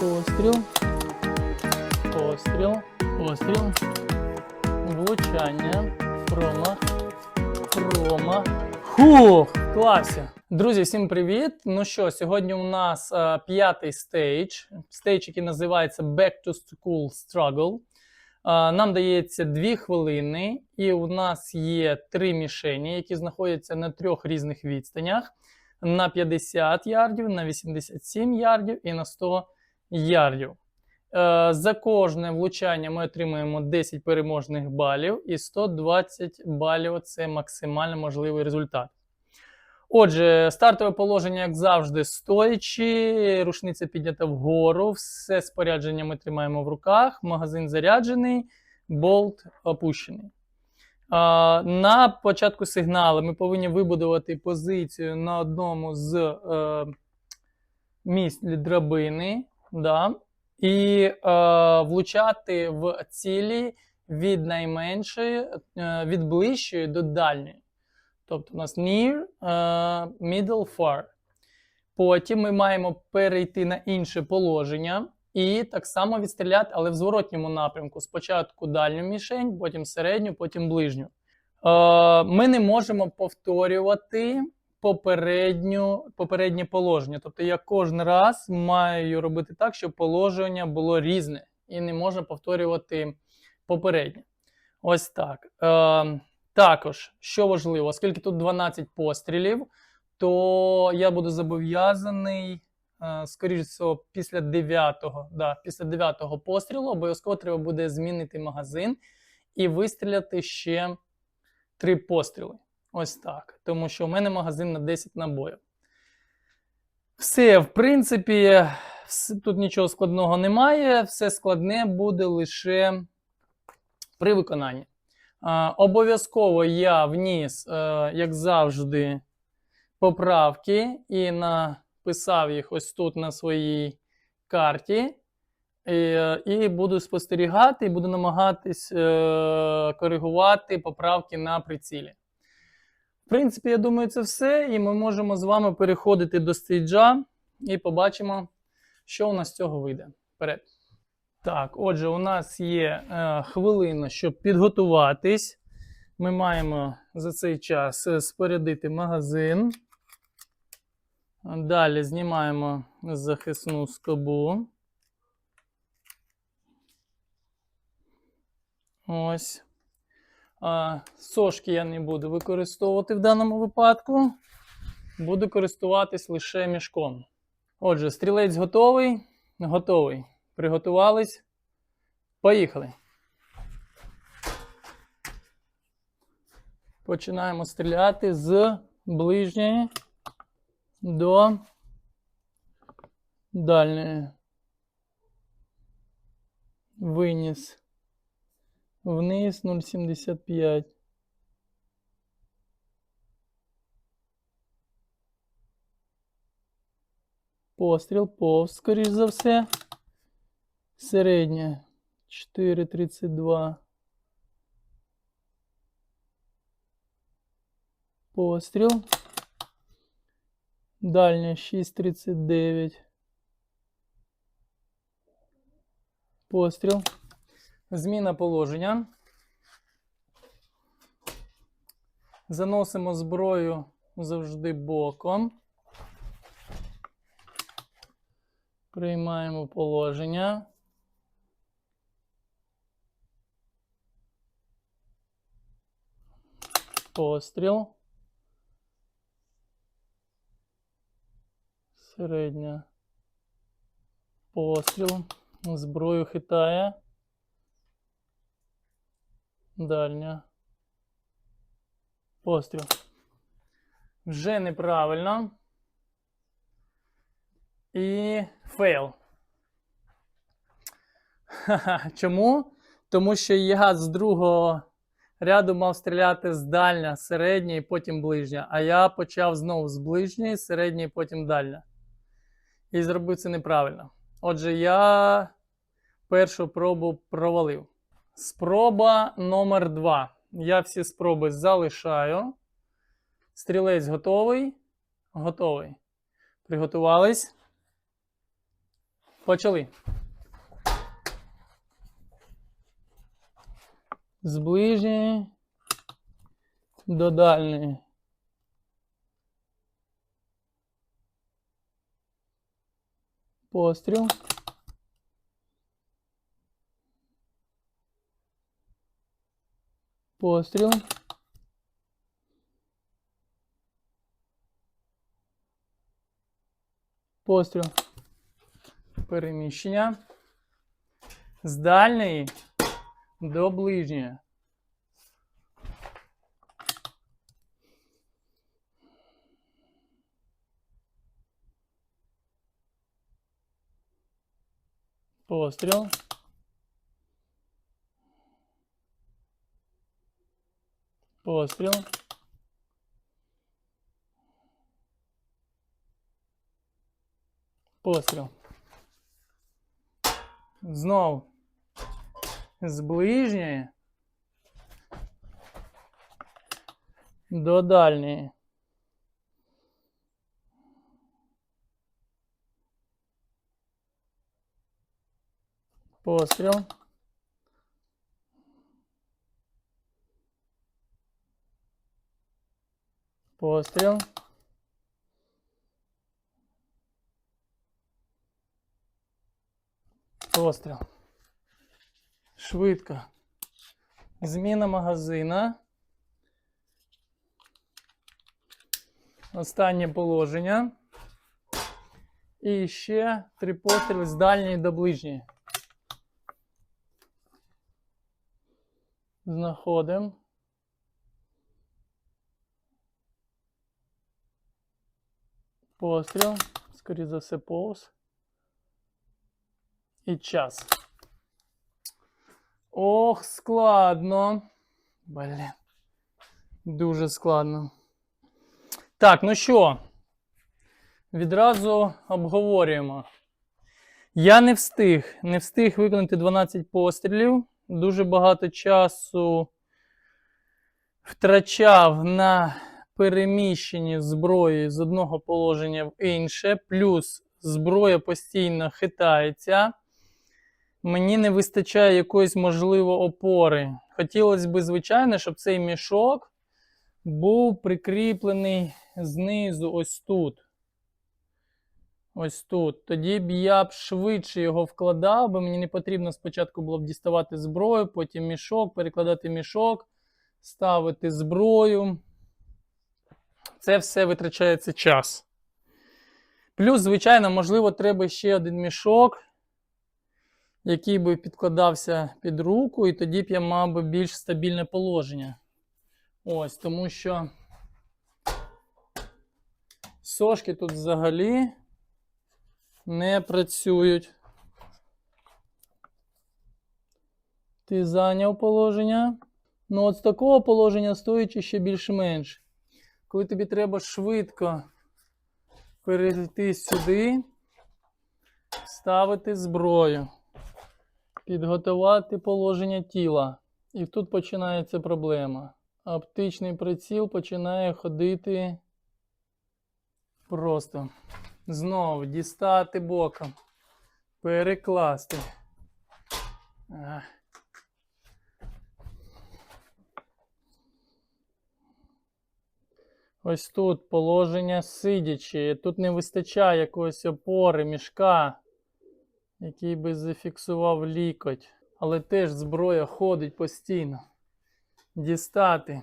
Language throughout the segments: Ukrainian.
Постріл. Постріл. Постріл. Влучання. Промах. Промах. Хух! Класі! Друзі, всім привіт! Ну що, сьогодні у нас е, п'ятий стейдж. Стейдж, який називається Back to School Struggle. Е, нам дається 2 хвилини, і у нас є три мішені, які знаходяться на трьох різних відстанях: на 50 ярдів, на 87 ярдів і на 100 ярдів. Е, За кожне влучання ми отримуємо 10 переможних балів і 120 балів це максимально можливий результат. Отже, стартове положення, як завжди, стоячи, рушниця піднята вгору, все спорядження ми тримаємо в руках, магазин заряджений, болт опущений. На початку сигналу ми повинні вибудувати позицію на одному з е, місць драбини. Да, і е, влучати в цілі від найменшої, е, від ближчої до дальньої. Тобто у нас near, е, middle, far. Потім ми маємо перейти на інше положення і так само відстріляти, але в зворотньому напрямку. Спочатку дальню мішень, потім середню, потім ближню. Е, ми не можемо повторювати попередню, попереднє положення. Тобто я кожен раз маю робити так, щоб положення було різне і не можна повторювати попереднє. Ось так. Е, також, що важливо, оскільки тут 12 пострілів, то я буду зобов'язаний, е, скоріш всього, після 9-го, да, після 9-го пострілу обов'язково треба буде змінити магазин і вистріляти ще 3 постріли. Ось так. Тому що у мене магазин на 10 набоїв. Все, в принципі, тут нічого складного немає. Все складне буде лише при виконанні. Обов'язково я вніс, е, як завжди, поправки і написав їх ось тут на своїй карті. І, і буду спостерігати, і буду намагатись е, коригувати поправки на прицілі. В принципі, я думаю, це все. І ми можемо з вами переходити до стейджа і побачимо, що у нас з цього вийде. Вперед. Так, отже, у нас є е, хвилина, щоб підготуватись. Ми маємо за цей час е, спорядити магазин. Далі знімаємо захисну скобу. Ось. А, сошки я не буду використовувати в даному випадку. Буду користуватись лише мішком. Отже, стрілець готовий. Готовий. Приготувались. Поїхали. Починаємо стріляти з ближньої до дальньої. Виніс. Вниз 0,75. Постріл повз, скоріш за все. Середня 4,32. Постріл. Дальня 6,39. Постріл. Зміна положення. Заносимо зброю завжди боком. Приймаємо положення. Постріл. Середня. Постріл. Зброю хитає. Дальня. Постріл. Вже неправильно. І фейл. Чому? Тому що я з другого ряду мав стріляти з дальня, середня і потім ближня. А я почав знову з ближньої, середньої, потім дальня. І зробив це неправильно. Отже, я першу пробу провалив. Спроба номер 2. Я всі спроби залишаю. Стрілець готовий. Готовий. Приготувались. Почали. З ближньої до дальньої. Постріл. Постріл. Постріл. Переміщення. З дальньої до ближньої. Постріл. Постріл. Постріл. Знов. З ближньої до дальньої. Постріл. Постріл. Постріл. Швидко. Зміна магазина. Останнє положення. І ще три постріли з дальньої до ближньої. Знаходимо. Постріл. Скоріше за все, повз. І час. Ох, складно. Блін. Дуже складно. Так, ну що? Відразу обговорюємо. Я не встиг. Не встиг виконати 12 пострілів. Дуже багато часу втрачав на переміщенні зброї з одного положення в інше, плюс зброя постійно хитається. Мені не вистачає якоїсь можливо опори. Хотілося б, звичайно, щоб цей мішок був прикріплений знизу, ось тут. Ось тут. Тоді б я б швидше його вкладав, бо мені не потрібно спочатку було б діставати зброю, потім мішок, перекладати мішок, ставити зброю. Це все витрачається час. Плюс, звичайно, можливо, треба ще один мішок, який би підкладався під руку, і тоді б я мав би більш стабільне положення. Ось, тому що сошки тут взагалі не працюють. Ти зайняв положення. Ну, от з такого положення стоячи ще більш-менш. Коли тобі треба швидко перейти сюди, ставити зброю, підготувати положення тіла. І тут починається проблема. Оптичний приціл починає ходити просто. Знову дістати боком. Перекласти. Ось тут положення сидячи. Тут не вистачає якоїсь опори, мішка, який би зафіксував лікоть. Але теж зброя ходить постійно. Дістати.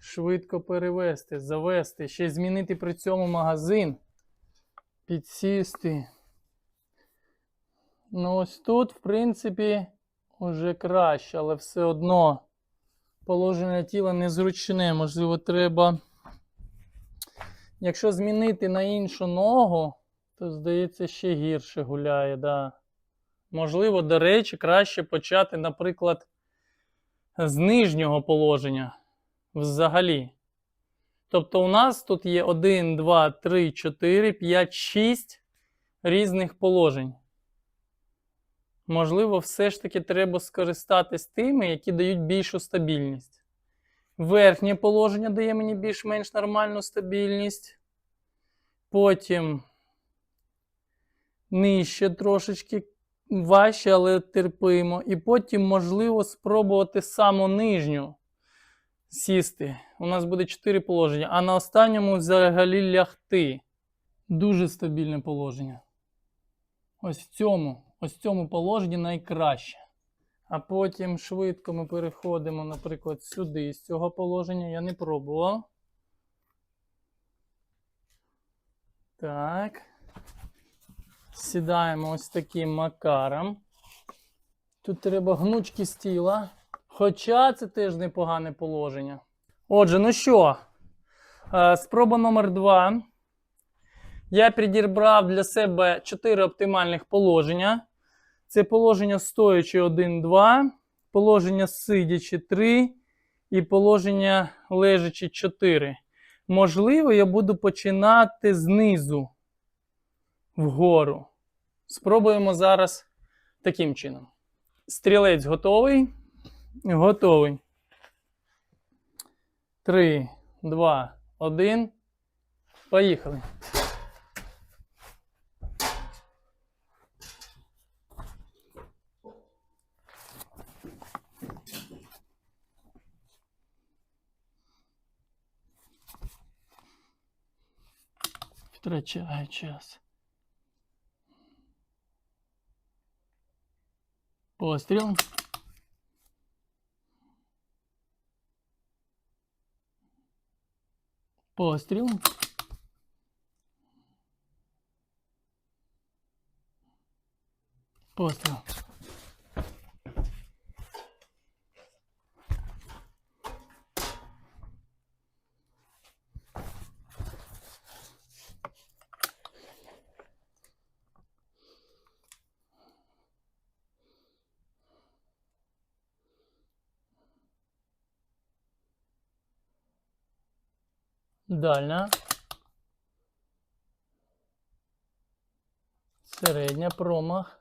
Швидко перевести, завести, ще й змінити при цьому магазин. Підсісти. Ну, ось тут, в принципі, уже краще, але все одно положення тіла незручне. Можливо, треба. Якщо змінити на іншу ногу, то, здається, ще гірше гуляє, да. Можливо, до речі, краще почати, наприклад, з нижнього положення взагалі. Тобто у нас тут є 1, 2, 3, 4, 5, 6 різних положень. Можливо, все ж таки треба скористатись тими, які дають більшу стабільність. Верхнє положення дає мені більш-менш нормальну стабільність. Потім нижче трошечки важче, але терпимо. І потім, можливо, спробувати саму нижню сісти. У нас буде 4 положення, а на останньому взагалі лягти. Дуже стабільне положення. Ось в цьому, ось в цьому положенні найкраще. А потім швидко ми переходимо, наприклад, сюди, з цього положення. Я не пробував. Так. Сідаємо ось таким макаром. Тут треба гнучки з тіла. Хоча це теж непогане положення. Отже, ну що, е, спроба номер два. Я підібрав для себе 4 оптимальних положення. Це положення стоячи 1-2, положення сидячи 3 і положення лежачи 4. Можливо, я буду починати знизу вгору. Спробуємо зараз таким чином. Стрілець готовий. Готовий. 3, 2, 1. Поїхали. Втрачаю час. Постріл. Постріл. Постріл. Дальня. Середня промах.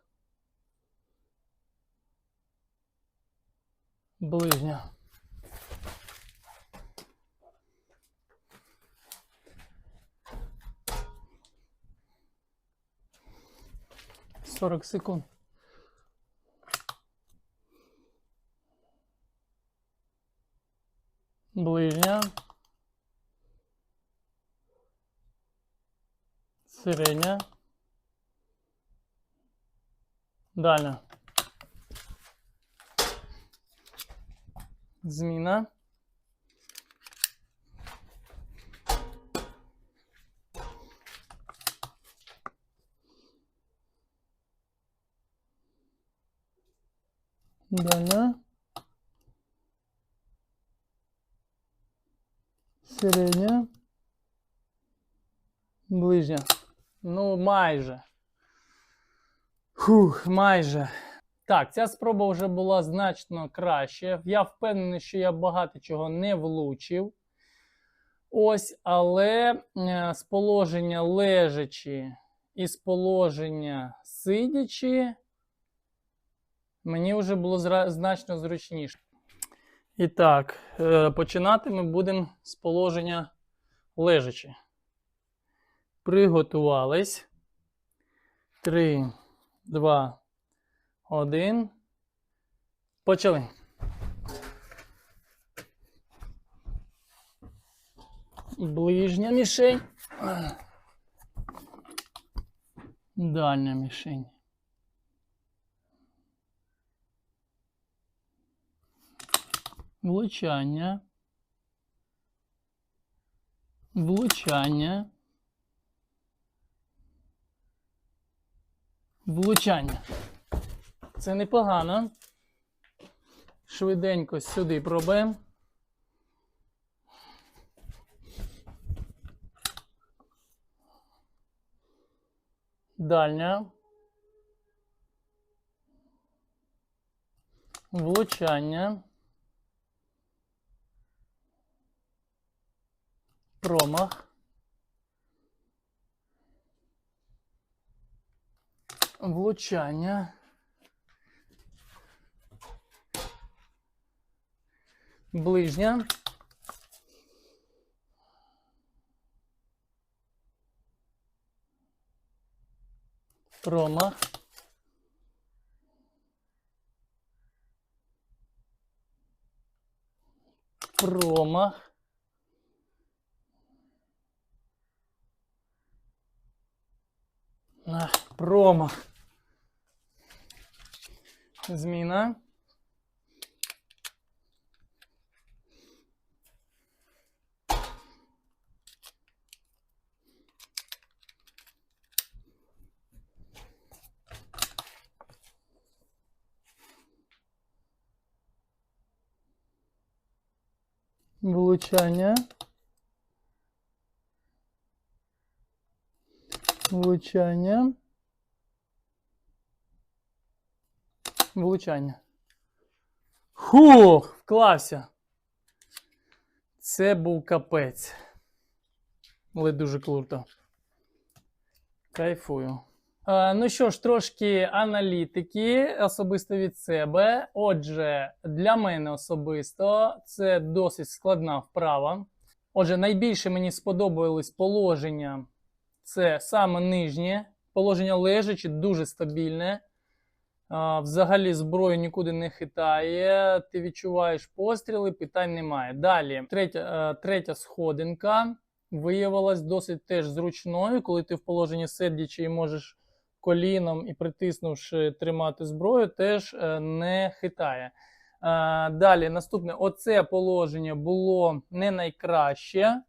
Ближня. Сорок секунд. Ближня. Середня. Дальня. Зміна. Дальня. Середня. Ближня. Ну, майже. Фух, майже. Так, ця спроба вже була значно краще. Я впевнений, що я багато чого не влучив. Ось, але е, з положення лежачи і з положення сидячи, мені вже було зра- значно зручніше. І так, е, починати ми будемо з положення лежачи. Приготувались. 3, 2, 1. Почали. Ближня мішень. Дальня мішень. Влучання. Влучання. Влучання. Це непогано. Швиденько сюди пробуємо. Дальня. Влучання. Промах. Влучання. Ближня. Промах. Промах. Ах, промах. Зміна. Влучання. Влучання. Влучання. Хух, вклався. Це був капець. Але дуже круто. Кайфую. Е, ну що ж, трошки аналітики особисто від себе. Отже, для мене особисто це досить складна вправа. Отже, найбільше мені сподобалось положення це саме нижнє. Положення лежачи, дуже стабільне. Взагалі зброю нікуди не хитає. Ти відчуваєш постріли, питань немає. Далі, третя, е, третя сходинка виявилась досить теж зручною, коли ти в положенні сидячи і можеш коліном і притиснувши тримати зброю, теж е, не хитає. Е, Далі, наступне, оце положення було не найкраще.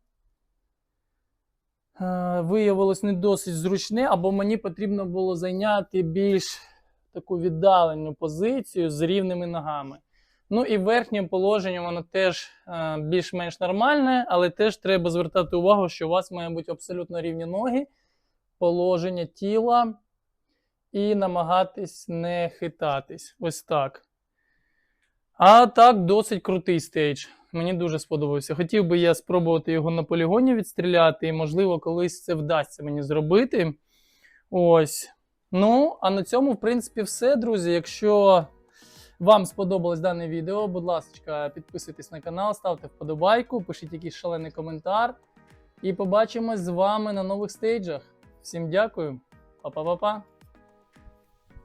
Виявилось не досить зручне, або мені потрібно було зайняти більш таку віддалену позицію з рівними ногами. Ну і верхнє положення, воно теж е, більш-менш нормальне, але теж треба звертати увагу, що у вас має бути абсолютно рівні ноги, положення тіла і намагатись не хитатись. Ось так. А так, досить крутий стейдж. Мені дуже сподобався. Хотів би я спробувати його на полігоні відстріляти, і, можливо, колись це вдасться мені зробити. Ось. Ну, а на цьому, в принципі, все, друзі. Якщо вам сподобалось дане відео, будь ласка, підписуйтесь на канал, ставте вподобайку, пишіть якийсь шалений коментар. І побачимось з вами на нових стейджах. Всім дякую, Па-па-па-па.